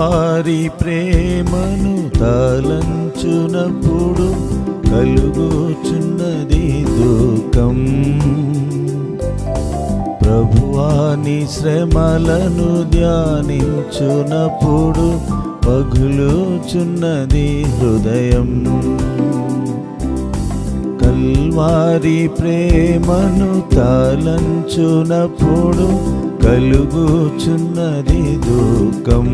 వారి ప్రేమను తలంచునప్పుడు కలుగుచున్నది దుఃఖం. ప్రభువాని శ్రమలను ధ్యానించునప్పుడు పగులుచున్నది హృదయం. కల్వారి ప్రేమను తాలంచునప్పుడు కలుగుచున్నది దుఃఖం.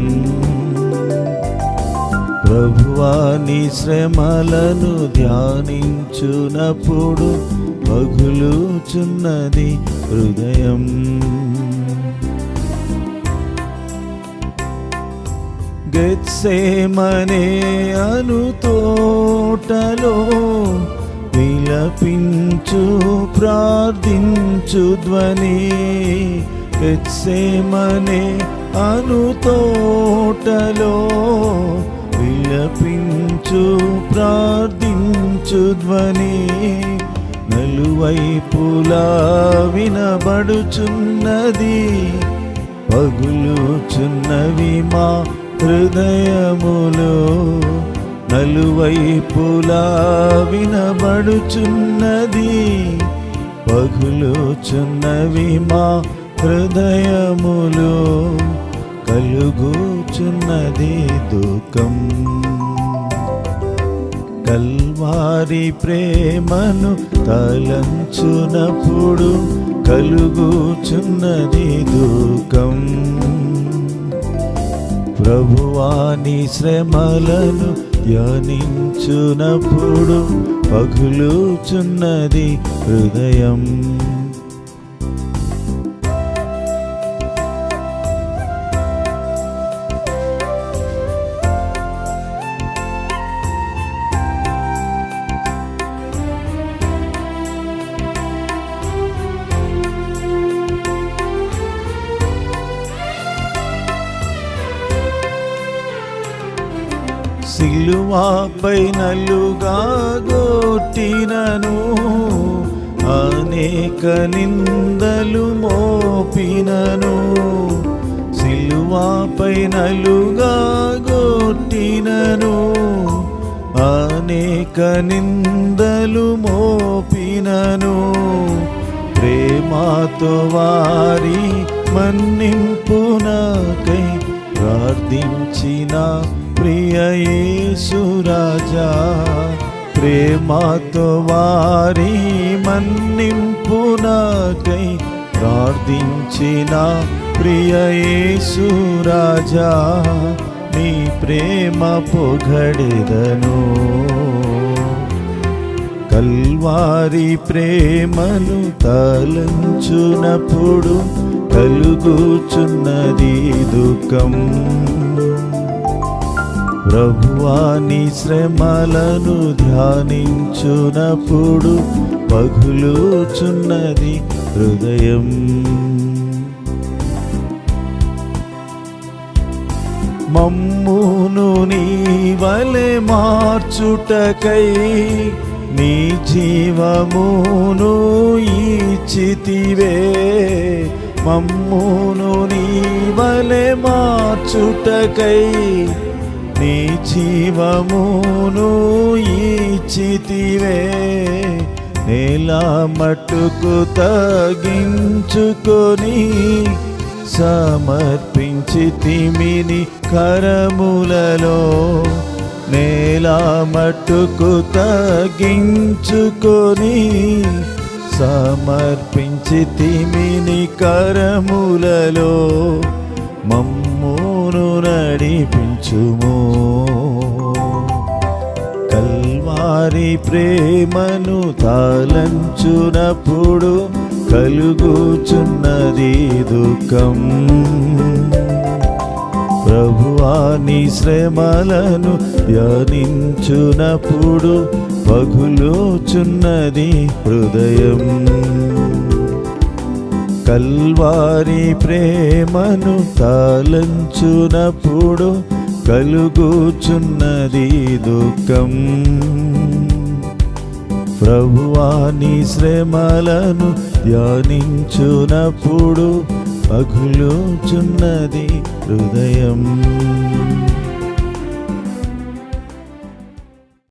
ప్రభువాని శ్రమలను ధ్యానించునప్పుడు పగులుచున్నది హృదయం. గెత్సేమనే అను తోటలో విలపించు ప్రార్థించు ధ్వని. గెత్సేమనే అనుతోటలో విలపించు ప్రార్థించు ధ్వని. నలువైపులా వినబడుచున్నది పగులుచున్నవి మా హృదయములో. నలువైపులా వినబడుచున్నది పగులుచున్నవి మా హృదయములో కలుగుచున్నది దుఃఖం. కల్వారి ప్రేమను తలంచునప్పుడు కలుగుచున్నది దుఃఖం. ప్రభువాని శ్రమలను ధ్యానించునప్పుడు పగులుచున్నది హృదయం. సిలువాపై నలుగా గోటినను అనేక నిందలు మోపినను. సిలువాపై నలుగా గొట్టినను అనేక నిందలు మోపినను. ప్రేమాతో వారి మన్నింపునకై ప్రార్థించిన ప్రియ ప్రేమతో వారి మన్నింపునకై ప్రార్థించిన ప్రియయేసురాజా నీ ప్రేమ పొగడెదను. కల్వారి ప్రేమను తలంచునప్పుడు కలుగుచున్నది దుఃఖం. ప్రభువాని శ్రమలను ధ్యానించునప్పుడు పగులుచున్నది హృదయం. మమ్మును నీ వలె మార్చుటకై నీ జీవమును ఈచితివే. మమ్మును నీ వలె మార్చుటకై నీ జీవమును ఈచితివే. నేలా మట్టుకు తగించుకొని సమర్పించి తిమిని కరములలో నేలా మట్టుకు తగించుకొని సమర్పించి తిమిని కరములలో మమ్మును నడిపించుము. కల్వారి ప్రేమను తాళంచునప్పుడు కలుగుచున్నది దుఃఖం. ప్రభువాని శ్రమలను ధ్యానించునప్పుడు పగులుచున్నది హృదయం. కల్వారి ప్రేమను తాళంచునప్పుడు కలుగుచున్నది దుఃఖం. ప్రభువాని శ్రమలను ధ్యానించునప్పుడు పగులుచున్నది హృదయం.